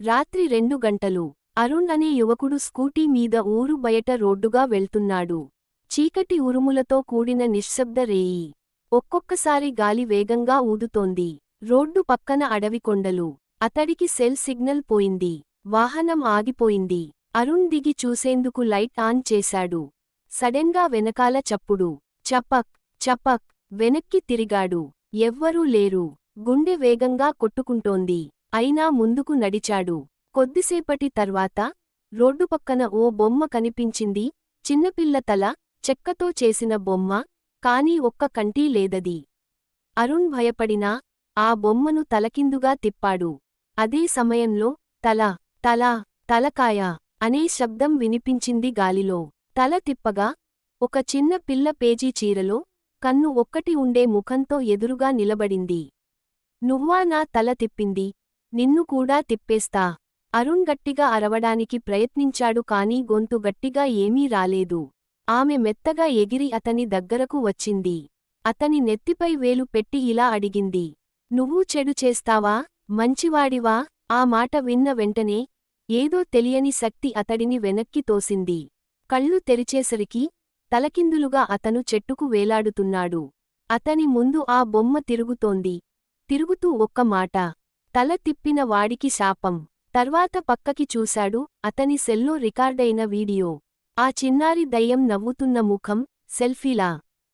రాత్రి రెండు గంటలు. అరుణ్ అనే యువకుడు స్కూటీ మీద ఊరు బయట రోడ్డుగా వెళ్తున్నాడు. చీకటి ఉరుములతో కూడిన నిశ్శబ్ద రేయి. ఒక్కొక్కసారి గాలి వేగంగా ఊదుతోంది. రోడ్డు పక్కన అడవి కొండలు. అతడికి సెల్ సిగ్నల్ పోయింది. వాహనం ఆగిపోయింది. అరుణ్ దిగి చూసేందుకు లైట్ ఆన్ చేశాడు. సడెన్గా వెనకాల చప్పుడు. చపక్ చపక్. వెనక్కి తిరిగాడు. ఎవ్వరూ లేరు. గుండె వేగంగా కొట్టుకుంటోంది. అయినా ముందుకు నడిచాడు. కొద్దిసేపటి తర్వాత రోడ్డు పక్కన ఓ బొమ్మ కనిపించింది. చిన్నపిల్ల తల చెక్కతో చేసిన బొమ్మ కాని ఒక్క కంటీ లేదది. అరుణ్ భయపడినా ఆ బొమ్మను తలకిందుగా తిప్పాడు. అదే సమయంలో తల తల తలకాయ అనే శబ్దం వినిపించింది గాలిలో. తల తిప్పగా ఒక చిన్న పిల్ల పేజీ చీరలో కన్ను ఒక్కటి ఉండే ముఖంతో ఎదురుగా నిలబడింది. నువ్వా నా తల తిప్పింది? నిన్ను కూడా తిప్పేస్తా. అరుణ్ గట్టిగా అరవడానికి ప్రయత్నించాడు కాని గొంతు గట్టిగా ఏమీ రాలేదు. ఆమె మెత్తగా ఎగిరి అతని దగ్గరకు వచ్చింది. అతని నెత్తిపై వేలు పెట్టి ఇలా అడిగింది. నువ్వు చెడు చేస్తావా? మంచివాడివా? ఆ మాట విన్న వెంటనే ఏదో తెలియని శక్తి అతడిని వెనక్కి తోసింది. కళ్ళు తెరిచేసరికి తలకిందులుగా అతను చెట్టుకు వేలాడుతున్నాడు. అతని ముందు ఆ బొమ్మ తిరుగుతోంది. తిరుగుతూ ఒక్క మాట. తల తిప్పిన వాడికి శాపం. తర్వాత పక్కకి చూశాడు అతని సెల్లో రికార్డైన వీడియో. ఆ చిన్నారి దయ్యం నవ్వుతున్న ముఖం సెల్ఫీలా.